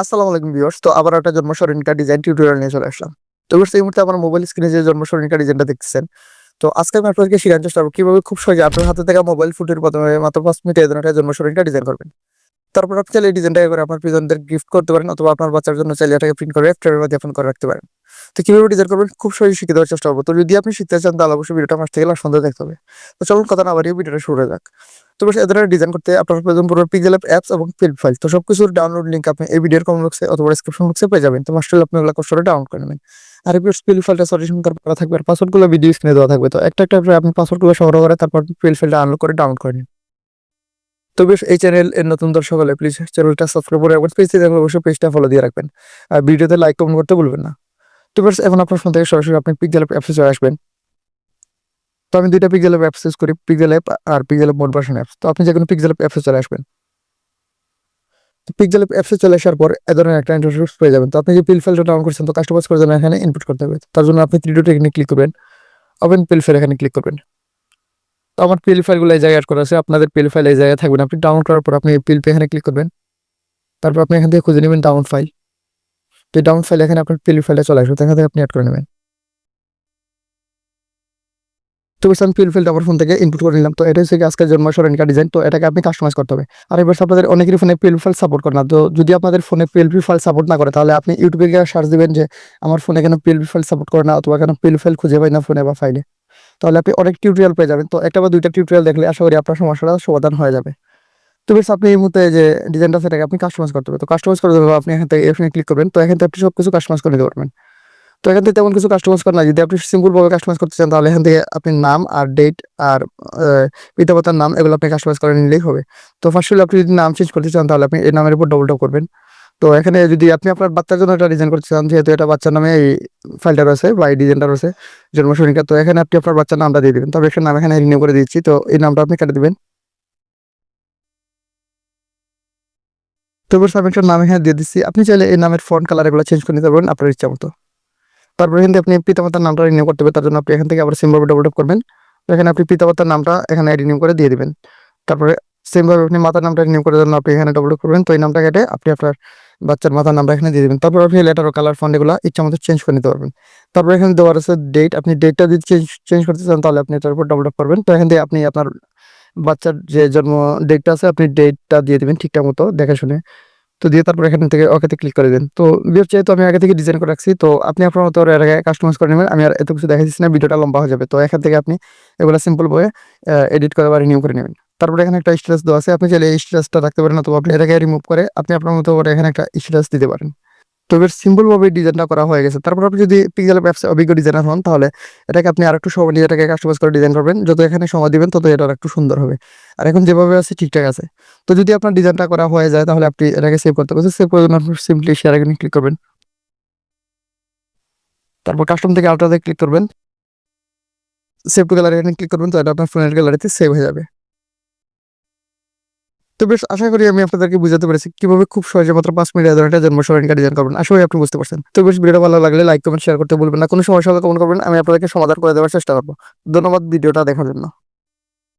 আসসালামু আলাইকুম ভিউয়ার্স। তো আবার একটা জন্ম সরণিকা ডিজাইন টিউটোরিয়াল নিয়ে চলে আসলাম। তো এই মুহূর্তে আমার মোবাইল স্ক্রিনে যে জন্ম সরণিকা ডিজাইনটা দেখতেছেন, তো আজকে আমি আপনাদেরকে শেখানোর চেষ্টা করব কীভাবে খুব সহজে আপনার হাতে থাকা মোবাইল ফুটের প্রথমে মাত্র পাঁচ মিনিটে এই ধরনের একটা জন্ম সরণিকা ডিজাইন করবেন। তারপর আপনি চাইলে এই ডিজাইনটাকে করে আপনার প্রিজনদের গিফট করতে পারেন অথবা আপনার বাচ্চার জন্য চাইলে এটাকে প্রিন্ট করে ফ্রেমের মধ্যে আপনি করে রাখতে পারেন। তো কীভাবে ডিজাইন করবেন? খুব সহজে শিখে দেওয়ার চেষ্টা করব। তো যদি আপনি শিখতে চান, তাহলে অবশ্যই ভিডিওটা আমার থেকে পর্যন্ত দেখতে হবে। তো চলুন কথা না বাড়িয়ে ভিডিওটা শুরু যাক। তো বেশ এ ধরনের ডিজাইন করতে আপনার প্রয়োজন পুরো পিক্সেল অ্যাপস এবং ফিল্ড ফাইল তো সবকিছুর ডাউনলোড লিঙ্ক আপনি এই ভিডিওর কমেন্ট বক্সে অথবা ডিসক্রিপশন বক্সে পেয়ে যাবেন। তো মাস্টার আপনি ওগুলো কষ্ট করে ডাউনলোড করে নেবেন। আর এই ফিল্ড ফাইলটা সলিউশন করা থাকবে আর পাসওয়ার্ডগুলো ভিডিও স্ক্রিনে দেওয়া থাকবে। তো একটা একটা আপনি পাসওয়ার্ডগুলো সংগ্রহ করে তারপর ফিল্ড ফাইলটা আনলোড করে ডাউনলোড করে নিন। তো বেশ, এই চ্যানেল এর নতুন দর্শক হলে প্লিজ চ্যানেলটা সাবস্ক্রাইব করে রাখবেন দেখলে অবশ্যই পেজটা ফলো দিয়ে রাখবেন। আর ভিডিওতে লাইক কমেন্ট করতে ভুলবেন না। তো বেশ, এখন আপনার ফোন থেকে সরাসরি আপনি পিক্সেল অ্যাপসে চলে আসবেন। তো আমি দুইটা পিক্সেল অ্যাপস ইউজ করি পিক্সেল অ্যাপ আর পিক্সেল মোড ভার্সন অ্যাপস তো আপনি যে কোনো পিক্সেল অ্যাপসে চলে আসবেন। তো পিক্সেল অ্যাপসে চলে আসার পর এ ধরনের একটা ইন্টারফেস পেয়ে যাবেন। তো আপনি যে পিল ফাইলটা ডাউন করছেন, তো কাস্টমাইজ করার জন্য এখানে ইনপুট করতে হবে। তার জন্য আপনি থ্রি টেকনিক ক্লিক করবেন। ওপেন পিল ফাইল এখানে ক্লিক করবেন। তো আমার পিল ফাইলগুলো এই জায়গায় অ্যাড করা আছে। আপনাদের পিল ফাইল এই জায়গায় থাকবেন। আপনি ডাউনলোড করার পর আপনি পিল পে এখানে ক্লিক করবেন। তারপর আপনি এখান থেকে খুঁজে নেবেন ডাউন ফাইল তো ডাউন ফাইল এখানে আপনার পিল ফাইলটা চলে আসবে। এখান থেকে আপনি অ্যাড করে নেবেন। তো আমি পিল ফাইলটা আমার ফোন থেকে ইনপুট করে নিলাম। তো এটা হচ্ছে আজকের জন্ম সরণিকা ডিজাইন তো এটাকে আপনি কাস্টমাইজ করতে হবে। আর এবার আপনাদের অনেকেরই ফোনে পিল ফাইল সাপোর্ট করে না। তো যদি আপনাদের ফোনে পিএলপি ফাইল সাপোর্ট না করে, তাহলে আপনি ইউটিউবে গিয়ে সার্চ দিবেন যে, আমার ফোনে কেন পিএলপি ফাইল সাপোর্ট করে না? অথবা কেন পিল ফাইল খুঁজে পাই না ফোনে বা ফাইলে তাহলে আপনি অনেক টিউটোরিয়াল পেয়ে যাবেন। তো একটা বা দুইটা টিউটোরিয়াল দেখলে আশা করি আপনার সমস্যাটা সমাধান হয়ে যাবে। তো বেশ আপনি এই মুহূর্তে যে ডিজাইনটা সেটাকে আপনি কাস্টমাইজ করতে হবে। তো কাস্টমাইজ করে দেবো আপনি এখান থেকে এখানে ক্লিক করবেন। তো এখান থেকে আপনি সব কিছু কাস্টমাইজ করে নিতে পারবেন। তো এখান থেকে তেমন কিছু কাস্টমাইজ করেন না যদি আপনি সিম্পল ভাবে কাস্টমাইজ করতে চান, তাহলে এখান থেকে আপনি নাম আর ডেট আর পিতামাতার নাম, এগুলো আপনি কাস্টমাইজ করে নিলেই হবে। তো ফার্স্ট আপনি যদি নাম চেঞ্জ করতে চান, তাহলে আপনি এই নামের উপর ডবল টপ করবেন। তো এখানে যদি আপনি আপনার বাচ্চার জন্য এটা ডিজাইন করতে চান, যেহেতু এটা বাচ্চার নামে এই ফাইলটা রয়েছে বা এই ডিজাইনটা রয়েছে জন্মশনিকা তো এখানে আপনি আপনার বাচ্চার নামটা দিয়ে দেবেন। তবে এখানে নাম এখানে রিনিউ করে দিচ্ছি। তো এই নামটা আপনি কেটে দিবেন। তো এবার আমি একটা নাম এখানে দিয়ে দিচ্ছি। আপনি চাইলে এই নামের ফন্ট কালার এগুলো চেঞ্জ করে নিতে পারবেন আপনার ইচ্ছা মতো। তারপর এখান আপনি পিতামাতার নামটা রিনিউ করতে হবে। তার জন্য আপনি এখান থেকে আবার সিম্বল ডবল টপ করবেন। তো এখানে আপনি পিতামাতার নামটা এখানে রিনিউ করে দিয়ে দিবেন। তারপরে সেমভাবে আপনি মাতার নামটা রিনিউ করার জন্য আপনি এখানে ডবল করবেন। তো এই নামটা কেটে আপনি আপনার বাচ্চার মাথার নামটা এখানে দিয়ে দিবেন। তারপর আপনি লেটার ও কালার ফন্ট এগুলো ইচ্ছা মতো চেঞ্জ করে নিতে পারবেন। তারপর এখানে দেওয়ার আছে ডেট আপনি ডেটটা যদি চেঞ্জ চেঞ্জ করতে চান তাহলে আপনি এটার উপর ডবল করবেন। তো এখান থেকে আপনি আপনার বাচ্চার যে জন্ম ডেটটা আছে, আপনি ডেটটা দিয়ে দিবেন ঠিকঠাক মতো দেখে শুনে। তো দিয়ে তারপর এখান থেকে ওকেতে ক্লিক করে দেন তো বিয়ের যেহেতু আমি আগে থেকে ডিজাইন করে রাখছি, তো আপনি আপনার মতো এর আগে কাস্টমাইজ করে নেবেন। আমি আর এত কিছু দেখা দিচ্ছি না, ভিডিওটা লম্বা হয়ে যাবে। তো এখান থেকে আপনি এগুলো সিম্পল বয়ে এডিট করে বা রিনিউ করে নেবেন। তারপরে এখানে একটা স্ট্রেস দেওয়া আছে। আপনি চাইলে এই স্ট্রেসটা রাখতে পারেন অথবা আপনি এটাকে রিমুভ করে আপনি আপনার মতো করে এখানে একটা স্ট্রেস দিতে পারেন। তো এবার সিম্পলভাবে ডিজাইনটা করা হয়ে গেছে। তারপর আপনি যদি পিক্সেল অ্যাপসে অভিজ্ঞ ডিজাইনার হন, তাহলে এটাকে আপনি আরেকটু সময় নিয়ে এটাকে কাস্টমাইজ করে ডিজাইন করবেন। যত এখানে সময় দিবেন, তত এটা একটু সুন্দর হবে। আর এখন যেভাবে আছে, ঠিকঠাক আছে। তো যদি আপনার ডিজাইনটা করা হয়ে যায়, তাহলে আপনি এটাকে সেভ করতে পারছেন সেভ করার জন্য আপনি সিম্পলি শেয়ার এখানে ক্লিক করবেন। তারপর কাস্টম থেকে আলট্রাতে ক্লিক করবেন। সেভ টু গ্যালারি এখানে ক্লিক করবেন তো এটা আপনার ফোনের গ্যালারিতে সেভ হয়ে যাবে। তো বেশ, আশা করি আমি আপনাদেরকে বুঝাতে পেরেছি কীভাবে খুব সহজে মাত্র পাঁচ মিনিট ধরনের জন্ম সরণিকা ডিজাইন করবেন। আসলে আপনি বুঝতে পারছেন। তো বেশ ভিডিও ভালো লাগলে লাইক, কমেন্ট শেয়ার করতে বলবেন না। কোনো সমস্যা হলে কমেন্ট করবেন। আমি আপনাদেরকে সমাধান করে দেওয়ার চেষ্টা করব। ধন্যবাদ ভিডিওটা দেখার জন্য।